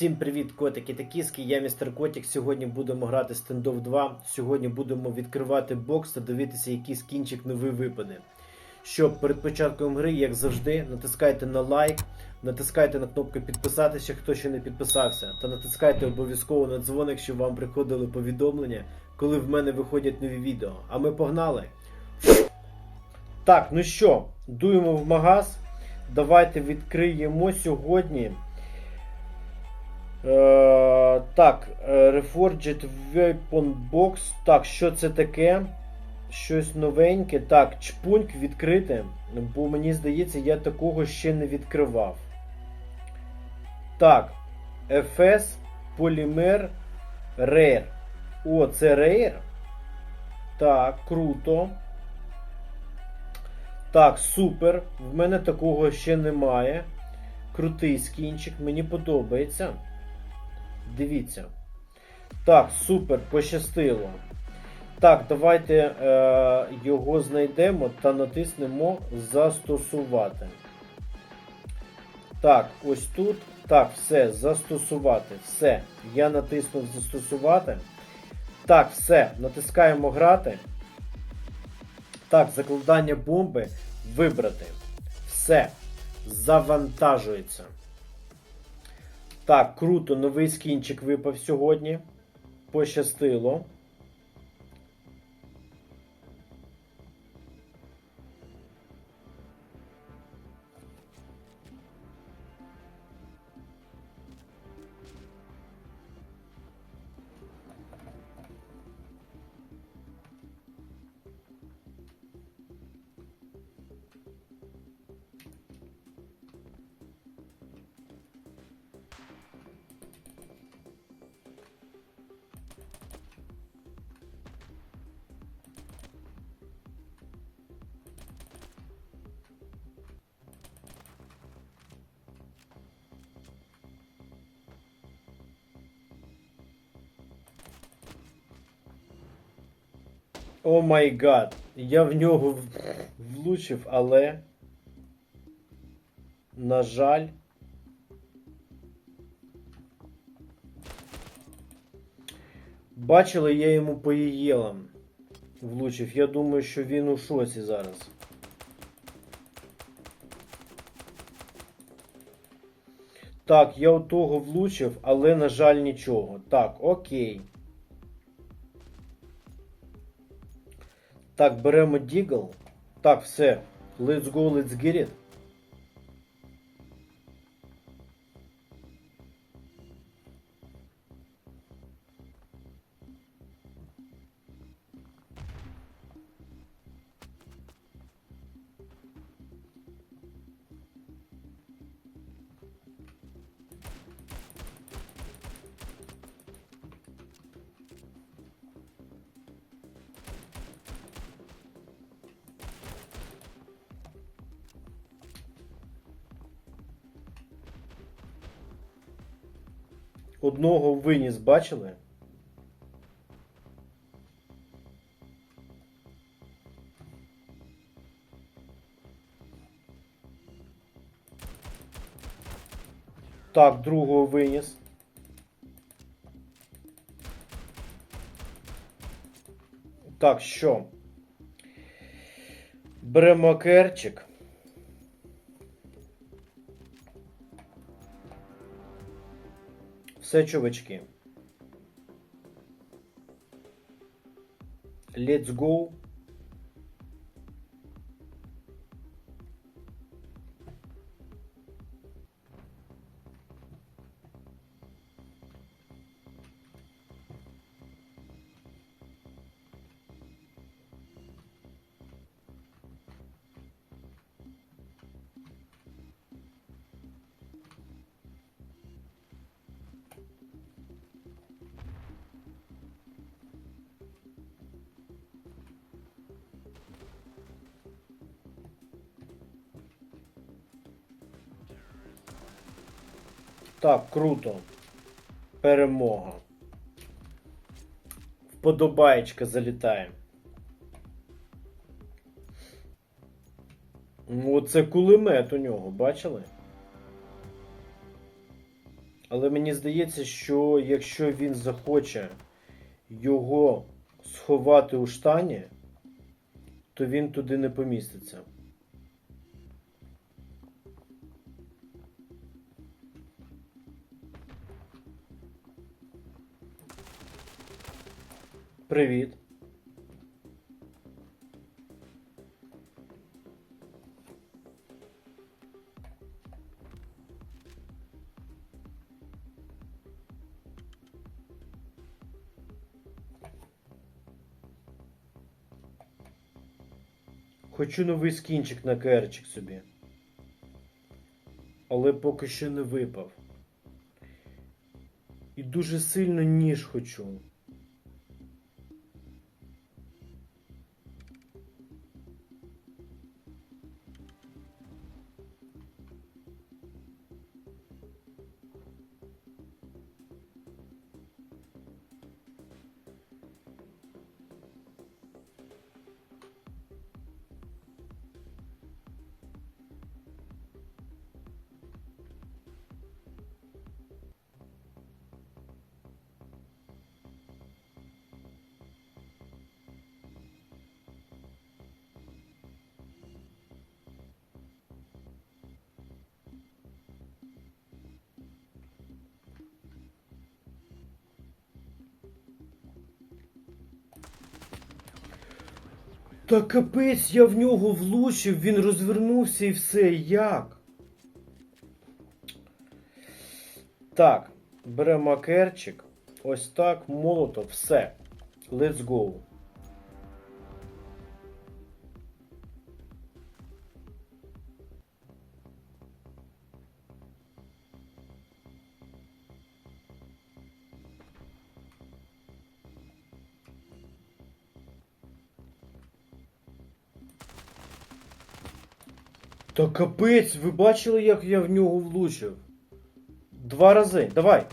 Всім привіт, котики та кіски. Я містер Котик. Сьогодні будемо грати стендов 2. Сьогодні будемо відкривати бокс та дивитися, який скінчик новий випаде. Щоб перед початком гри, як завжди, натискайте на лайк, натискайте на кнопку підписатися, хто ще не підписався, та натискайте обов'язково на дзвоник, щоб вам приходили повідомлення, коли в мене виходять нові відео. А ми погнали! Так, ну що, дуємо в магаз. Давайте відкриємо сьогодні. Е, так, е, Reforged Weapon Box. Так, що це таке? Щось новеньке. Так, чпуньк відкрити. Бо мені здається, я такого ще не відкривав. Так, FS Polymer Rare. О, це Rare. Так, круто. Так, супер. В мене такого ще немає. Крутий скінчик, мені подобається. Дивіться. Так, супер, пощастило. Так, давайте е, його знайдемо та натиснемо Застосувати. Так, ось тут. Так, все, застосувати. Все. Я натиснув застосувати. Так, все. Натискаємо грати. Так, закладання бомби вибрати. Все. Завантажується. Так, круто, новий скінчик випав сьогодні. Пощастило. О май гад. Я в нього влучив, але. На жаль. Бачили, я йому по їєлам влучив. Я думаю, що він у шоці зараз. Так, я у того влучив, але, на жаль, нічого. Так, окей. Так, беремо Дігл. Так, все. Let's go, let's get it. Одного виніс, бачили? Так, другого виніс. Так, що? Беремо керчик. Все, чувачки. Let's go. Так, круто. Перемога. Вподобаєчка залітає. Ну, це кулемет у нього, бачили? Але мені здається, що якщо він захоче його сховати у штані, то він туди не поміститься. Привіт. Хочу новий скінчик на керчик собі. Але поки що не випав. І дуже сильно ніж хочу. Та капець, я в нього влучив, він розвернувся і все. Як? Так, беремо керчик. Ось так, молото, все. Let's go. Капець, ви бачили, як я в нього влучив? Два рази. Давай.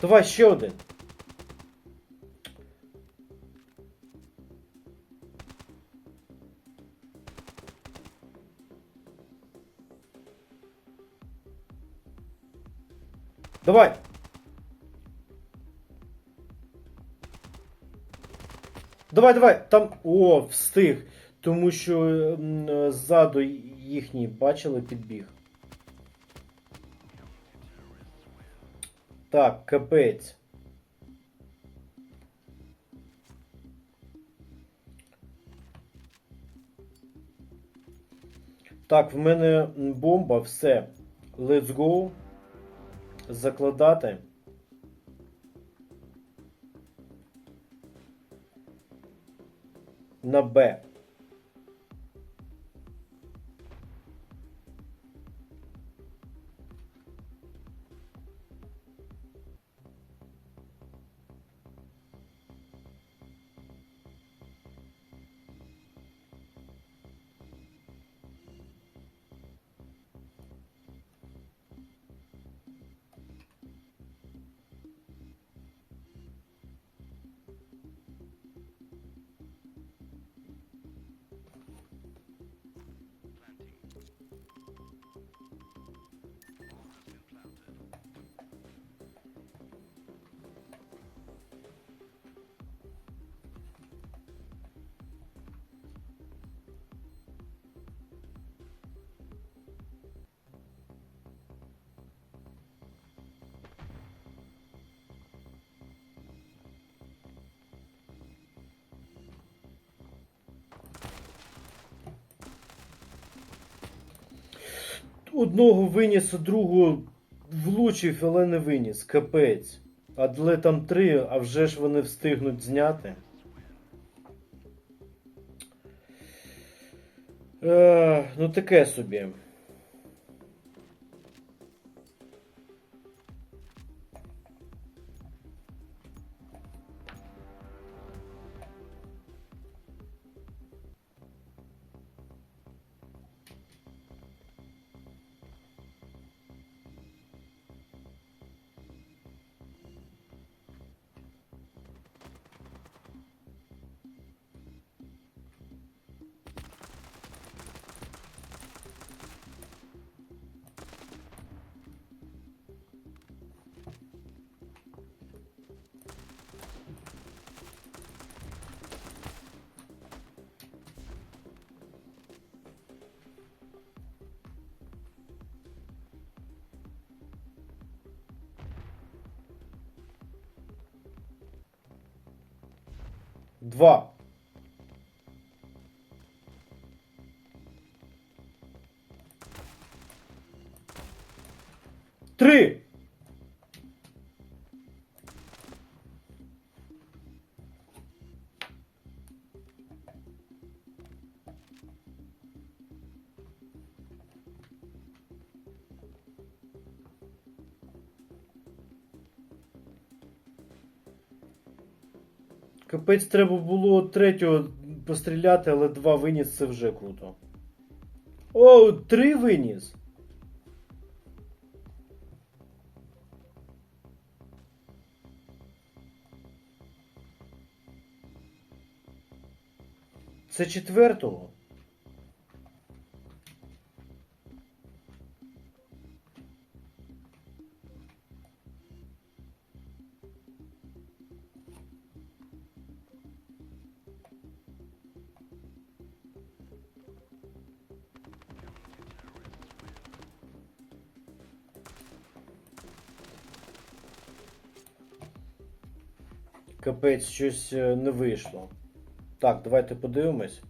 Давай ще один. Давай. Давай, давай. Там. О, встиг. Тому що ззаду їхній бачили підбіг. Так, капець. Так, в мене бомба, все. Let's go. Закладати. На Б. Одного виніс, а другого влучив, але не виніс. Капець. Але там три, а вже ж вони встигнуть зняти. Е, ну таке собі. два. Капець треба було третього постріляти, але два виніс це вже круто. О, три виніс. Це четвертого. Капець, щось е, не вийшло. Так, давайте подивимось.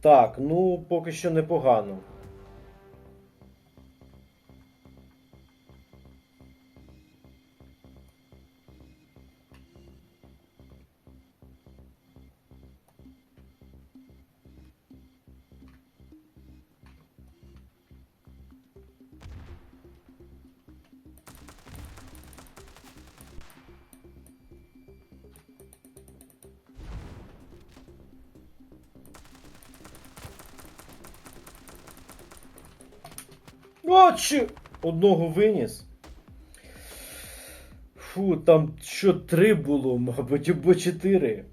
Так, ну поки що непогано. Чи... Одного виніс. Фу, там що три було, мабуть, або чотири.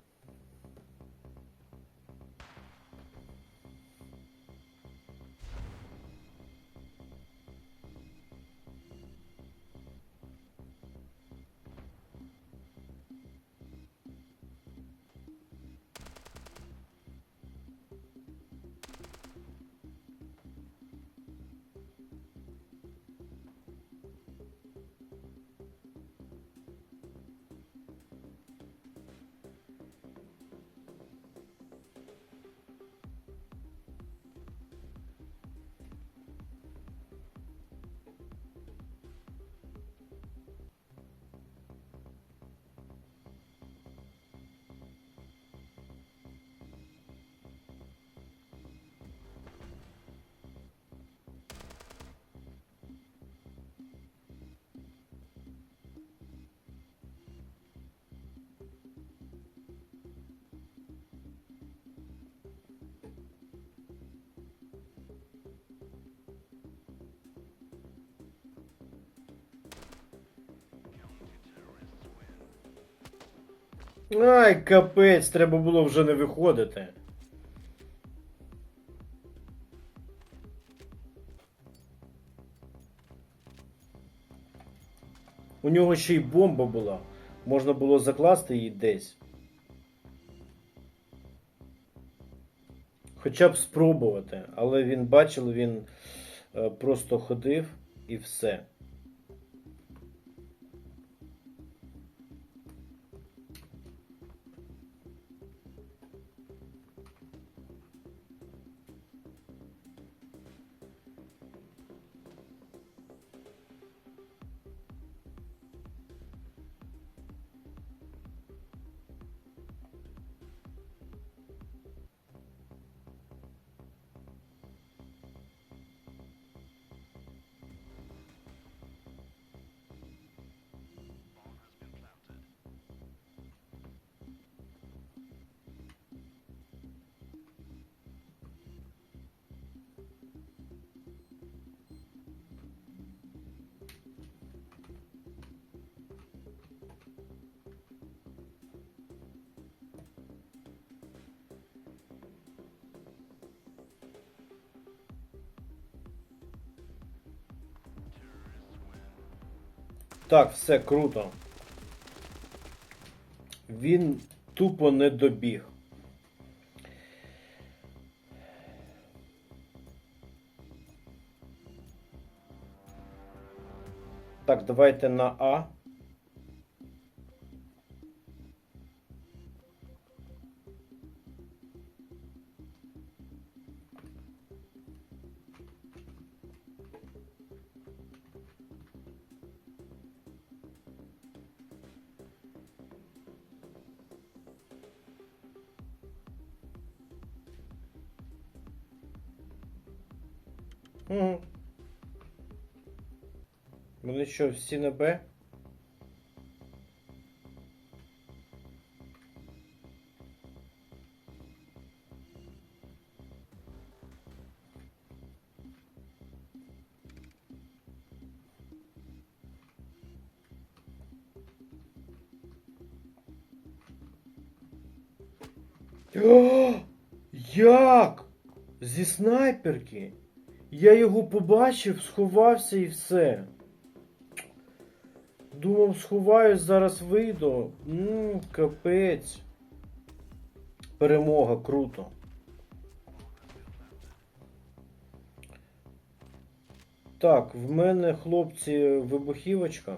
Ай, капець, треба було вже не виходити. У нього ще й бомба була. Можна було закласти її десь. Хоча б спробувати. Але він бачив, він е, просто ходив і все. Так, все круто. Він тупо не добіг. Так, давайте на А. Угу. Вони що, всі на Б? Як? Зі снайперки? Я його побачив, сховався і все. Думав, сховаюсь, зараз вийду. Ммм, капець. Перемога, круто. Так, в мене, хлопці, вибухівочка.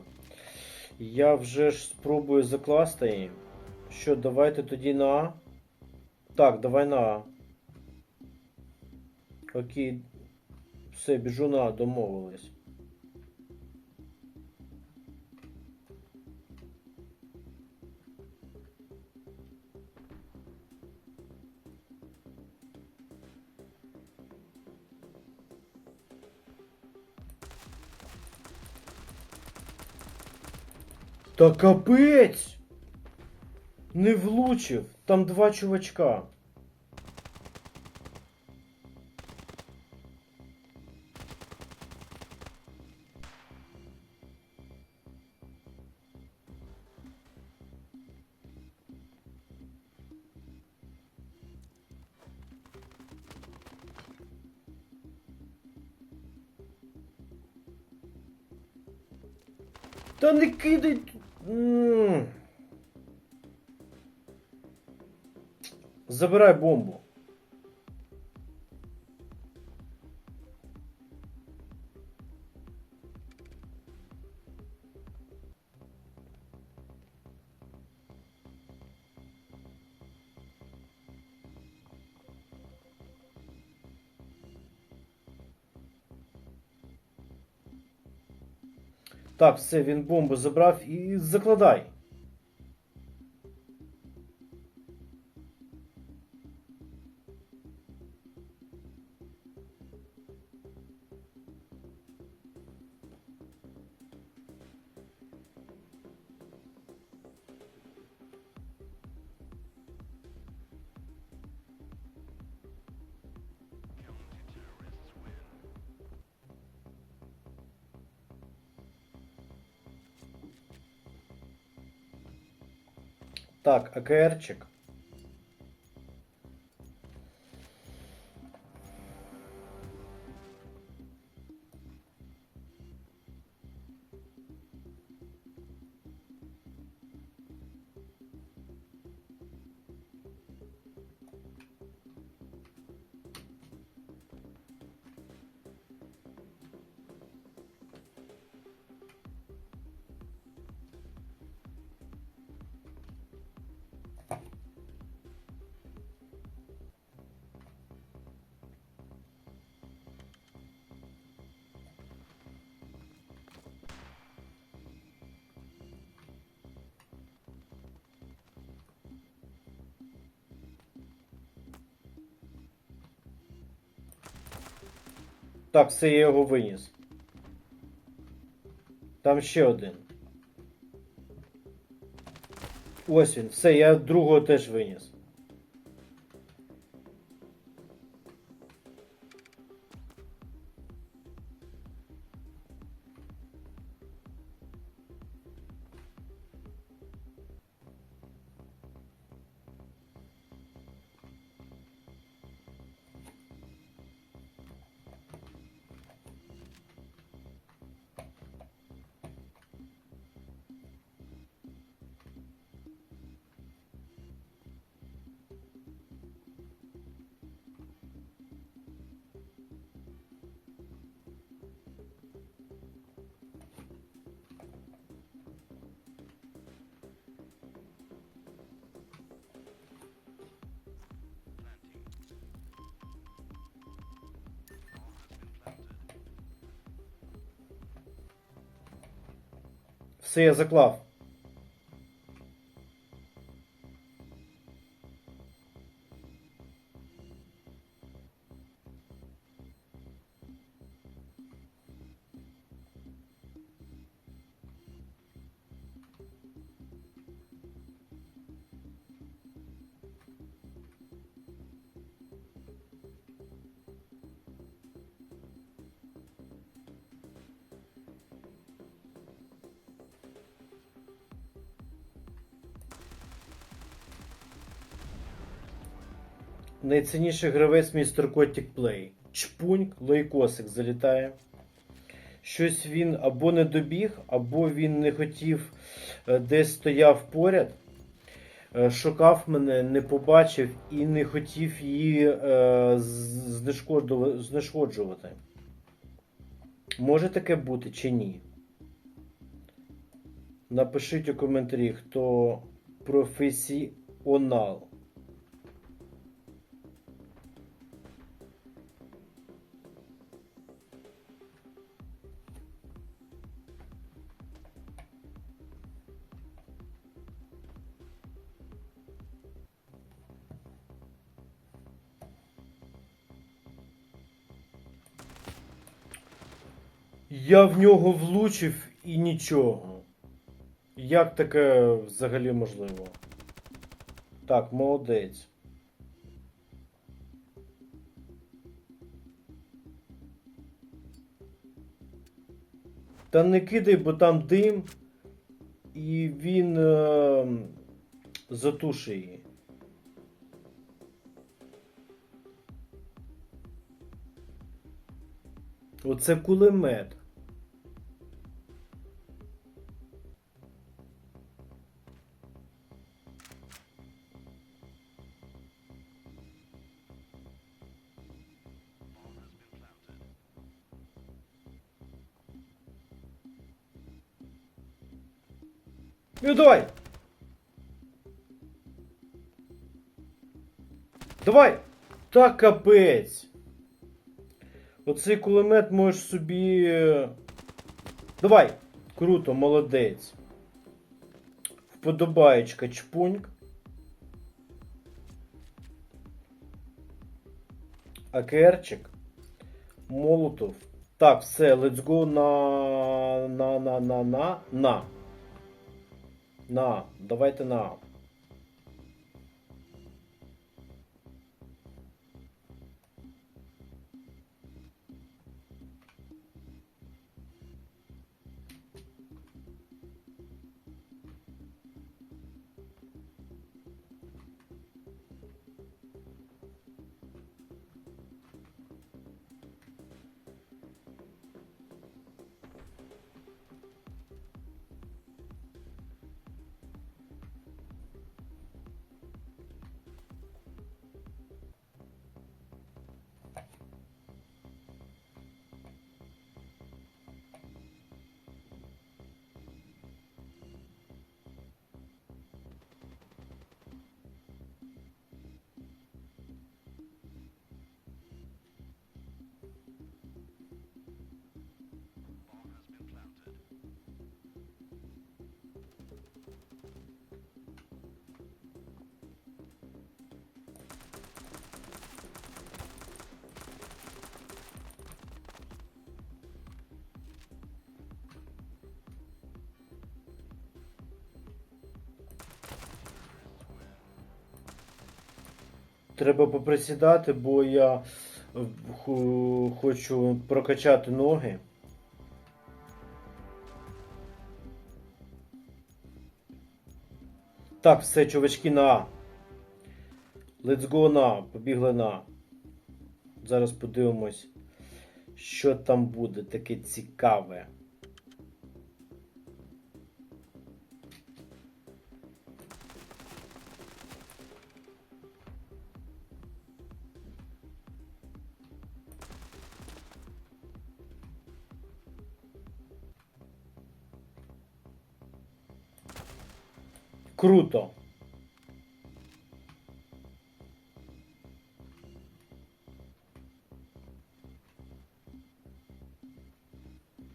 Я вже ж спробую закласти її. Що, давайте тоді на А? Так, давай на А. Окей. Все, біжу на А, домовились. Та капець! Не влучив. Там два чувачка. Та не кидай. Забирай бомбу. Так, все, він бомбу забрав і закладай. Так, АКРчик. Так, все, я його виніс. Там ще один. Ось він. Все, я другого теж виніс. Все, я заклав. Найцінніший гравець містер Котік Плей. Чпуньк, лайкосик залітає. Щось він або не добіг, або він не хотів, е, десь стояв поряд, е, шукав мене, не побачив і не хотів її е, знешкоджувати. Може таке бути чи ні? Напишіть у коментарі, хто професіонал. Я в нього влучив і нічого. Як таке взагалі можливо? Так, молодець. Та не кидай, бо там дим, і він е, затушить її. Оце кулемет. Ну давай! Давай! Та капець! Оцей кулемет можеш собі. е, Давай! Круто, молодець. Вподобаєчка чпуньк. АКРчик. Молотов. Так, все, let's go на. на на на на на. На. Давайте на. Треба поприсідати, бо я е, хочу прокачати ноги. Так, все, чувачки, на А. Let's go на. Побігли на. Зараз подивимось, що там буде таке цікаве. Круто.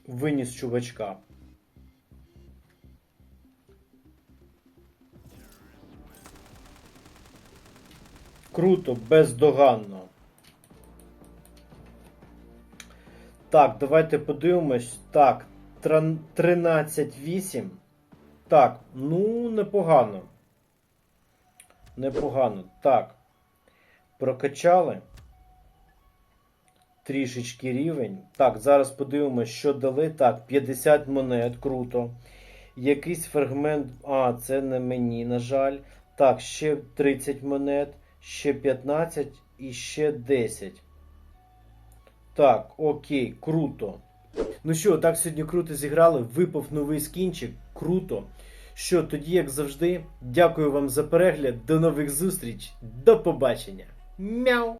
Виніс чувачка. Круто, бездоганно. Так, давайте подивимось. Так, тран- 13-8. Так, ну, непогано. Непогано. Так. Прокачали. Трішечки рівень. Так, зараз подивимось, що дали. Так, 50 монет, круто. Якийсь фрагмент. А, це не мені, на жаль. Так, ще 30 монет. ще 15 і ще 10. Так, окей, круто. Ну що, так сьогодні круто зіграли. Випав новий скінчик. Круто. Що, тоді, як завжди, дякую вам за перегляд. До нових зустріч. До побачення. Мяу!